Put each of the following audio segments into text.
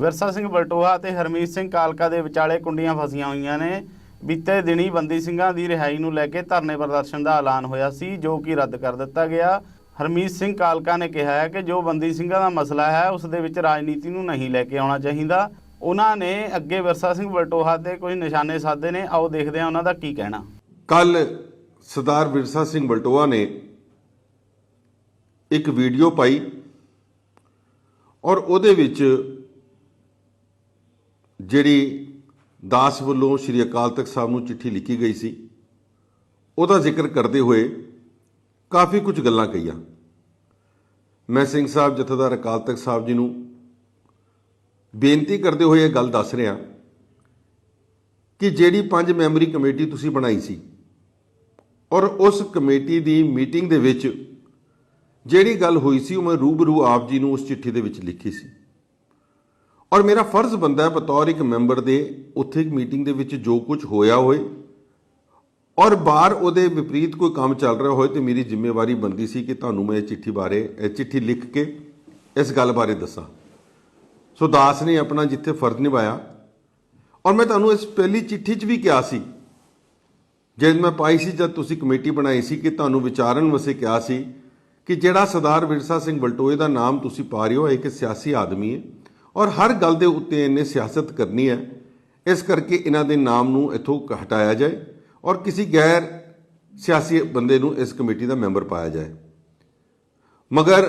ਵਿਰਸਾ ਸਿੰਘ ਬਲਟੋਹਾ ਅਤੇ ਹਰਮੀਤ ਸਿੰਘ ਕਾਲਕਾ ਦੇ ਵਿਚਾਲੇ ਕੁੰਡੀਆਂ ਫਸੀਆਂ ਹੋਈਆਂ ਨੇ। ਬੀਤੇ ਦਿਨੀ ਬੰਦੀ ਸਿੰਘਾਂ ਦੀ ਰਿਹਾਈ ਨੂੰ ਲੈ ਕੇ ਧਰਨੇ ਪ੍ਰਦਰਸ਼ਨ ਦਾ ਐਲਾਨ ਹੋਇਆ ਸੀ, ਜੋ ਕਿ ਰੱਦ ਕਰ ਦਿੱਤਾ ਗਿਆ। ਹਰਮੀਤ ਸਿੰਘ ਕਾਲਕਾ ਨੇ ਕਿਹਾ ਹੈ ਕਿ ਜੋ ਬੰਦੀ ਸਿੰਘਾਂ ਦਾ ਮਸਲਾ ਹੈ, ਉਸ ਦੇ ਵਿੱਚ ਰਾਜਨੀਤੀ ਨੂੰ ਨਹੀਂ ਲੈ ਕੇ ਆਉਣਾ ਚਾਹੀਦਾ। ਉਹਨਾਂ ਨੇ ਅੱਗੇ ਵਿਰਸਾ ਸਿੰਘ ਬਲਟੋਹਾ ਤੇ ਕੁਝ ਨਿਸ਼ਾਨੇ ਸਾਧੇ ਨੇ। ਆਓ ਦੇਖਦੇ ਹਾਂ ਉਹਨਾਂ ਦਾ ਕੀ ਕਹਿਣਾ। ਕੱਲ ਸਰਦਾਰ ਵਿਰਸਾ ਸਿੰਘ ਬਲਟੋਹਾ ਨੇ ਇੱਕ ਵੀਡੀਓ ਪਾਈ ਔਰ ਉਹਦੇ ਵਿੱਚ ਜਿਹੜੀ ਦਾਸ ਵੱਲੋਂ ਸ਼੍ਰੀ ਅਕਾਲ ਤਖਤ ਸਾਹਿਬ ਨੂੰ ਚਿੱਠੀ ਲਿਖੀ ਗਈ ਸੀ, ਉਹਦਾ ਜ਼ਿਕਰ ਕਰਦੇ ਹੋਏ ਕਾਫੀ ਕੁਝ ਗੱਲਾਂ ਕਹੀਆਂ। ਮੈਂ ਸਿੰਘ ਸਾਹਿਬ ਜਥੇਦਾਰ ਅਕਾਲ ਤਖਤ ਸਾਹਿਬ ਜੀ ਨੂੰ ਬੇਨਤੀ ਕਰਦੇ ਹੋਏ ਇਹ ਗੱਲ ਦੱਸ ਰਿਹਾ ਕਿ ਜਿਹੜੀ ਪੰਜ ਮੈਂਬਰੀ ਕਮੇਟੀ ਤੁਸੀਂ ਬਣਾਈ ਸੀ ਔਰ ਉਸ ਕਮੇਟੀ ਦੀ ਮੀਟਿੰਗ ਦੇ ਵਿੱਚ ਜਿਹੜੀ ਗੱਲ ਹੋਈ ਸੀ, ਉਹ ਮੈਂ ਰੂਬਰੂ ਆਪ ਜੀ ਨੂੰ ਉਸ ਚਿੱਠੀ ਦੇ ਵਿੱਚ ਲਿਖੀ ਸੀ। ਔਰ ਮੇਰਾ ਫਰਜ਼ ਬੰਦਾ ਹੈ ਬਤੌਰ ਇੱਕ ਮੈਂਬਰ ਦੇ ਉੱਥੇ ਇੱਕ ਮੀਟਿੰਗ ਦੇ ਵਿੱਚ ਜੋ ਕੁਝ ਹੋਇਆ ਹੋਏ ਔਰ ਬਾਹਰ ਉਹਦੇ ਵਿਪਰੀਤ ਕੋਈ ਕੰਮ ਚੱਲ ਰਿਹਾ ਹੋਏ ਤੇ ਮੇਰੀ ਜ਼ਿੰਮੇਵਾਰੀ ਬੰਦੀ ਸੀ ਕਿ ਤੁਹਾਨੂੰ ਮੈਂ ਇਹ ਚਿੱਠੀ ਬਾਰੇ, ਇਹ ਚਿੱਠੀ ਲਿਖ ਕੇ ਇਸ ਗੱਲ ਬਾਰੇ ਦੱਸਾਂ। ਸੋ ਦਾਸ ਨੇ ਆਪਣਾ ਜਿੱਥੇ ਫਰਜ਼ ਨਿਭਾਇਆ ਔਰ ਮੈਂ ਤੁਹਾਨੂੰ ਇਸ ਪਹਿਲੀ ਚਿੱਠੀ 'ਚ ਵੀ ਕਿਹਾ ਸੀ। ਜਦ ਮੈਂ ਪਾਈ ਸੀ ਜਦ ਤੁਸੀਂ ਕਮੇਟੀ ਬਣਾਈ ਸੀ ਕਿ ਤੁਹਾਨੂੰ ਵਿਚਾਰਨ ਵਸੇ ਕਿਹਾ ਸੀ ਕਿ ਜਿਹੜਾ ਸਰਦਾਰ ਵਿਰਸਾ ਸਿੰਘ ਬਲਟੋਏ ਦਾ ਨਾਮ ਤੁਸੀਂ ਪਾ ਰਹੇ ਹੋ, ਇਹ ਇੱਕ ਸਿਆਸੀ ਆਦਮੀ ਹੈ। ਔਰ ਹਰ ਗੱਲ ਦੇ ਉੱਤੇ ਇਹਨੇ ਸਿਆਸਤ ਕਰਨੀ ਹੈ। ਇਸ ਕਰਕੇ ਇਹਨਾਂ ਦੇ ਨਾਮ ਨੂੰ ਇੱਥੋਂ ਹਟਾਇਆ ਜਾਏ ਔਰ ਕਿਸੇ ਗੈਰ ਸਿਆਸੀ ਬੰਦੇ ਨੂੰ ਇਸ ਕਮੇਟੀ ਦਾ ਮੈਂਬਰ ਪਾਇਆ ਜਾਏ। ਮਗਰ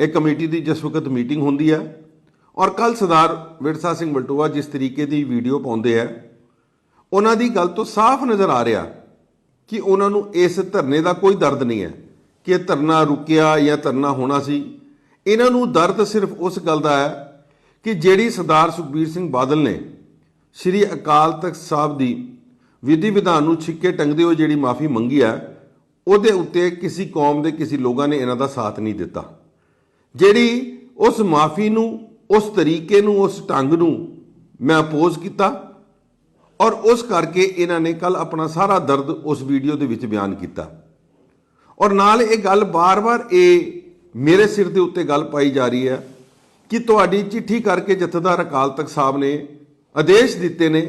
ਇਹ ਕਮੇਟੀ ਦੀ ਜਿਸ ਵਕਤ ਮੀਟਿੰਗ ਹੁੰਦੀ ਹੈ ਔਰ ਕੱਲ ਸਰਦਾਰ ਵਿਰਸਾ ਸਿੰਘ ਬਲਟੂਆ ਜਿਸ ਤਰੀਕੇ ਦੀ ਵੀਡੀਓ ਪਾਉਂਦੇ ਆ, ਉਹਨਾਂ ਦੀ ਗੱਲ ਤੋਂ ਸਾਫ਼ ਨਜ਼ਰ ਆ ਰਿਹਾ ਕਿ ਉਹਨਾਂ ਨੂੰ ਇਸ ਧਰਨੇ ਦਾ ਕੋਈ ਦਰਦ ਨਹੀਂ ਹੈ ਕਿ ਇਹ ਧਰਨਾ ਰੁਕਿਆ ਜਾਂ ਧਰਨਾ ਹੋਣਾ ਸੀ। ਇਹਨਾਂ ਨੂੰ ਦਰਦ ਸਿਰਫ ਉਸ ਗੱਲ ਦਾ ਹੈ ਕਿ ਜਿਹੜੀ ਸਰਦਾਰ ਸੁਖਬੀਰ ਸਿੰਘ ਬਾਦਲ ਨੇ ਸ੍ਰੀ ਅਕਾਲ ਤਖਤ ਸਾਹਿਬ ਦੀ ਵਿਧੀ ਵਿਧਾਨ ਨੂੰ ਛਿੱਕੇ ਟੰਗਦੇ ਹੋਏ ਜਿਹੜੀ ਮਾਫੀ ਮੰਗੀ ਹੈ ਉਹਦੇ ਉੱਤੇ ਕਿਸੇ ਕੌਮ ਦੇ ਕਿਸੇ ਲੋਕਾਂ ਨੇ ਇਹਨਾਂ ਦਾ ਸਾਥ ਨਹੀਂ ਦਿੱਤਾ। ਜਿਹੜੀ ਉਸ ਮਾਫੀ ਨੂੰ, ਉਸ ਤਰੀਕੇ ਨੂੰ, ਉਸ ਢੰਗ ਨੂੰ ਮੈਂ ਅਪੋਜ਼ ਕੀਤਾ ਔਰ ਉਸ ਕਰਕੇ ਇਹਨਾਂ ਨੇ ਕੱਲ ਆਪਣਾ ਸਾਰਾ ਦਰਦ ਉਸ ਵੀਡੀਓ ਦੇ ਵਿੱਚ ਬਿਆਨ ਕੀਤਾ। ਔਰ ਨਾਲ ਇਹ ਗੱਲ ਬਾਰ-ਬਾਰ ਇਹ ਮੇਰੇ ਸਿਰ ਦੇ ਉੱਤੇ ਗੱਲ ਪਾਈ ਜਾ ਰਹੀ ਹੈ ਕਿ ਤੁਹਾਡੀ ਚਿੱਠੀ ਕਰਕੇ ਜਥੇਦਾਰ ਅਕਾਲ ਤਖਤ ਸਾਹਿਬ ਨੇ ਆਦੇਸ਼ ਦਿੱਤੇ ਨੇ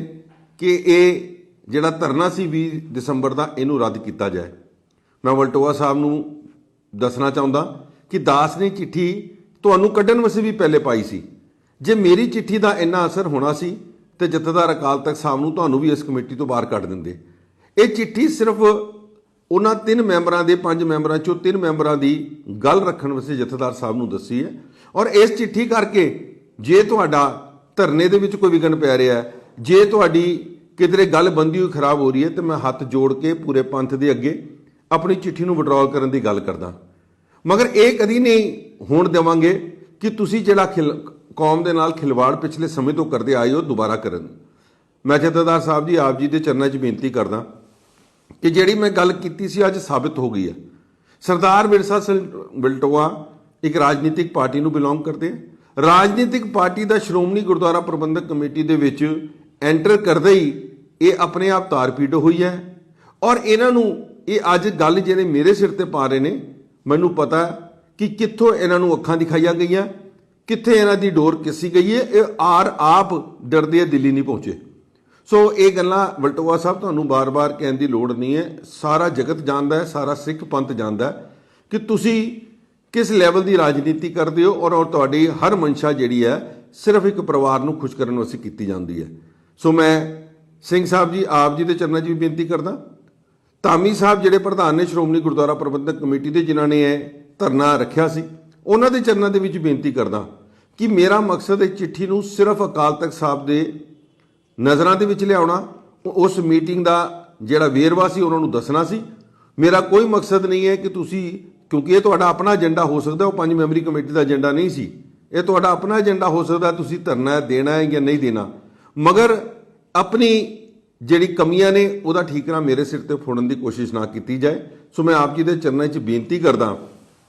ਕਿ ਇਹ ਜਿਹੜਾ ਧਰਨਾ ਸੀ 20 ਦਸੰਬਰ ਦਾ, ਇਹਨੂੰ ਰੱਦ ਕੀਤਾ ਜਾਏ। ਮੈਂ ਵਲਟੋਆ ਸਾਹਿਬ ਨੂੰ ਦੱਸਣਾ ਚਾਹੁੰਦਾ ਕਿ ਦਾਸ ਨੇ ਚਿੱਠੀ ਤੁਹਾਨੂੰ ਕੱਢਣ ਵਾਸਤੇ ਵੀ ਪਹਿਲੇ ਪਾਈ ਸੀ। ਜੇ ਮੇਰੀ ਚਿੱਠੀ ਦਾ ਇੰਨਾ ਅਸਰ ਹੋਣਾ ਸੀ ਤੇ ਜਥੇਦਾਰ ਅਕਾਲ ਤਖਤ ਸਾਹਿਬ ਨੂੰ ਤੁਹਾਨੂੰ ਵੀ ਇਸ ਕਮੇਟੀ ਤੋਂ ਬਾਹਰ ਕੱਢ ਦਿੰਦੇ। ਇਹ ਚਿੱਠੀ ਸਿਰਫ ਉਹਨਾਂ ਤਿੰਨ ਮੈਂਬਰਾਂ ਦੇ, ਪੰਜ ਮੈਂਬਰਾਂ ਚੋਂ ਤਿੰਨ ਮੈਂਬਰਾਂ ਦੀ ਗੱਲ ਰੱਖਣ ਵਾਸਤੇ ਜਥੇਦਾਰ ਸਾਹਿਬ ਨੂੰ ਦੱਸੀ ਹੈ। ਔਰ ਇਸ ਚਿੱਠੀ ਕਰਕੇ ਜੇ ਤੁਹਾਡਾ ਧਰਨੇ ਦੇ ਵਿੱਚ ਕੋਈ ਵਿਗਨ ਪੈ ਰਿਹਾ ਹੈ, ਜੇ ਤੁਹਾਡੀ ਕਿਧਰੇ ਗੱਲ ਬੰਦੀ ਹੋਈ ਖਰਾਬ ਹੋ ਰਹੀ ਹੈ, ਤੇ ਮੈਂ ਹੱਥ ਜੋੜ ਕੇ ਪੂਰੇ ਪੰਥ ਦੇ ਅੱਗੇ ਆਪਣੀ ਚਿੱਠੀ ਨੂੰ ਵਿਡਰਾਅ ਕਰਨ ਦੀ ਗੱਲ ਕਰਦਾ। ਮਗਰ ਇਹ ਕਦੀ ਨਹੀਂ ਹੋਣ ਦੇਵਾਂਗੇ ਕਿ ਤੁਸੀਂ ਜਿਹੜਾ ਖਿਲ, ਕੌਮ ਦੇ ਨਾਲ ਖਿਲਵਾੜ ਪਿਛਲੇ ਸਮੇਂ ਤੋਂ ਕਰਦੇ ਆਏ ਹੋ, ਦੁਬਾਰਾ ਕਰਨ। ਮੈਂ ਜਥੇਦਾਰ ਸਾਹਿਬ ਜੀ, ਆਪ ਜੀ ਦੇ ਚਰਨਾਂ 'ਚ ਬੇਨਤੀ ਕਰਦਾ ਕਿ ਜਿਹੜੀ ਮੈਂ ਗੱਲ ਕੀਤੀ ਸੀ, ਅੱਜ ਸਾਬਿਤ ਹੋ ਗਈ ਹੈ। ਸਰਦਾਰ ਵਿਰਸਾ ਸਿੰਘ ਬਿਲਟੋਆ ਇੱਕ ਰਾਜਨੀਤਿਕ ਪਾਰਟੀ ਨੂੰ ਬਿਲੋਂਗ ਕਰਦੇ ਆ। ਰਾਜਨੀਤਿਕ ਪਾਰਟੀ ਦਾ ਸ਼੍ਰੋਮਣੀ ਗੁਰਦੁਆਰਾ ਪ੍ਰਬੰਧਕ ਕਮੇਟੀ ਦੇ ਵਿੱਚ ਐਂਟਰ ਕਰਦੇ ਹੀ ਇਹ ਆਪਣੇ ਆਪ ਤਾਰਪੀੜ ਹੋਈ ਹੈ। ਔਰ ਇਹਨਾਂ ਨੂੰ ਇਹ ਅੱਜ ਗੱਲ ਜਿਹੜੇ ਮੇਰੇ ਸਿਰ ਤੇ ਪਾ ਰਹੇ ਨੇ, ਮੈਨੂੰ ਪਤਾ ਕਿ ਕਿੱਥੋਂ ਇਹਨਾਂ ਨੂੰ ਅੱਖਾਂ ਦਿਖਾਈਆਂ ਗਈਆਂ, ਕਿੱਥੇ ਇਹਨਾਂ ਦੀ ਡੋਰ ਕਿਸੀ ਗਈ ਹੈ, ਇਹ ਆਰ ਆਪ ਡਰਦੇ ਦਿੱਲੀ ਨਹੀਂ ਪਹੁੰਚੇ। ਸੋ ਇਹ ਗੱਲਾਂ ਵਲਟੋਆ ਸਾਹਿਬ ਤੁਹਾਨੂੰ ਬਾਰ-ਬਾਰ ਕਹਿਣ ਦੀ ਲੋੜ ਨਹੀਂ ਹੈ। ਸਾਰਾ ਜਗਤ ਜਾਣਦਾ ਹੈ, ਸਾਰਾ ਸਿੱਖ ਪੰਥ ਜਾਣਦਾ ਹੈ ਕਿ ਤੁਸੀਂ ਕਿਸ ਲੈਵਲ ਦੀ ਰਾਜਨੀਤੀ ਕਰਦੇ ਹੋ ਔਰ ਔਰ ਤੁਹਾਡੀ ਹਰ ਮਨਸ਼ਾ ਜਿਹੜੀ ਹੈ ਸਿਰਫ ਇੱਕ ਪਰਿਵਾਰ ਨੂੰ ਖੁਸ਼ ਕਰਨ ਵਾਸਤੇ ਕੀਤੀ ਜਾਂਦੀ ਹੈ। ਸੋ ਮੈਂ ਸਿੰਘ ਸਾਹਿਬ ਜੀ, ਆਪ ਜੀ ਦੇ ਚਰਨਾਂ 'ਚ ਵੀ ਬੇਨਤੀ ਕਰਦਾ, ਧਾਮੀ ਸਾਹਿਬ ਜਿਹੜੇ ਪ੍ਰਧਾਨ ਨੇ ਸ਼੍ਰੋਮਣੀ ਗੁਰਦੁਆਰਾ ਪ੍ਰਬੰਧਕ ਕਮੇਟੀ ਦੇ ਜਿਨ੍ਹਾਂ ਨੇ ਇਹ ਧਰਨਾ ਰੱਖਿਆ ਸੀ, ਉਹਨਾਂ ਦੇ ਚਰਨਾਂ ਦੇ ਵਿੱਚ ਬੇਨਤੀ ਕਰਦਾ ਕਿ ਮੇਰਾ ਮਕਸਦ ਇਹ ਚਿੱਠੀ ਨੂੰ ਸਿਰਫ ਅਕਾਲ ਤਖਤ ਸਾਹਿਬ ਦੇ ਨਜ਼ਰਾਂ ਦੇ ਵਿੱਚ ਲਿਆਉਣਾ, ਉਸ ਮੀਟਿੰਗ ਦਾ ਜਿਹੜਾ ਵੇਰਵਾ ਸੀ ਉਹਨਾਂ ਨੂੰ ਦੱਸਣਾ ਸੀ। ਮੇਰਾ ਕੋਈ ਮਕਸਦ ਨਹੀਂ ਹੈ ਕਿ ਤੁਸੀਂ ਕਿਉਂਕਿ ਇਹ ਤੁਹਾਡਾ ਆਪਣਾ ਏਜੰਡਾ ਹੋ ਸਕਦਾ, ਉਹ ਪੰਜ ਮੈਂਬਰੀ ਕਮੇਟੀ ਦਾ ਏਜੰਡਾ ਨਹੀਂ ਸੀ। ਇਹ ਤੁਹਾਡਾ ਆਪਣਾ ਏਜੰਡਾ ਹੋ ਸਕਦਾ, ਤੁਸੀਂ ਧਰਨਾ ਦੇਣਾ ਹੈ ਜਾਂ ਨਹੀਂ ਦੇਣਾ। ਮਗਰ ਆਪਣੀ ਜਿਹੜੀ ਕਮੀਆਂ ਨੇ, ਉਹਦਾ ਠੀਕਰਾ ਮੇਰੇ ਸਿਰ ਤੇ ਫੋੜਨ ਦੀ ਕੋਸ਼ਿਸ਼ ਨਾ ਕੀਤੀ ਜਾਏ। ਸੋ ਮੈਂ ਆਪ ਜੀ ਦੇ ਚਰਨਾਂ 'ਚ ਬੇਨਤੀ ਕਰਦਾ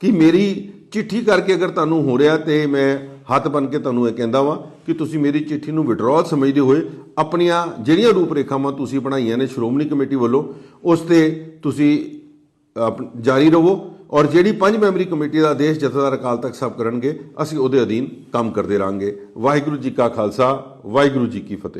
ਕਿ ਮੇਰੀ ਚਿੱਠੀ ਕਰਕੇ ਅਗਰ ਤੁਹਾਨੂੰ ਹੋ ਰਿਹਾ ਤੇ ਮੈਂ ਹੱਥ ਬਨ ਕੇ ਤੁਹਾਨੂੰ ਇਹ ਕਹਿੰਦਾ ਵਾਂ ਕਿ ਤੁਸੀਂ ਮੇਰੀ ਚਿੱਠੀ ਨੂੰ ਵਿਡਰਾਅ ਸਮਝਦੇ ਹੋਏ ਆਪਣੀਆਂ ਜਿਹੜੀਆਂ ਰੂਪਰੇਖਾਵਾਂ ਤੁਸੀਂ ਬਣਾਈਆਂ ਨੇ ਸ਼੍ਰੋਮਣੀ ਕਮੇਟੀ ਵੱਲੋਂ, ਉਸ ਤੇ ਤੁਸੀਂ ਆਪ- ਜਾਰੀ ਰਹੋ। ਔਰ ਜਿਹੜੀ ਪੰਜ ਮੈਂਬਰੀ ਕਮੇਟੀ ਦਾ ਆਦੇਸ਼ ਜਥੇਦਾਰ ਅਕਾਲ ਤਖਤ ਸਾਹਿਬ ਕਰਨਗੇ, ਅਸੀਂ ਉਹਦੇ ਅਧੀਨ ਕੰਮ ਕਰਦੇ ਰਹਾਂਗੇ ਵਾਹਿਗੁਰੂ ਜੀ ਕਾ ਖਾਲਸਾ, ਵਾਹਿਗੁਰੂ ਜੀ ਕੀ ਫਤਿਹ।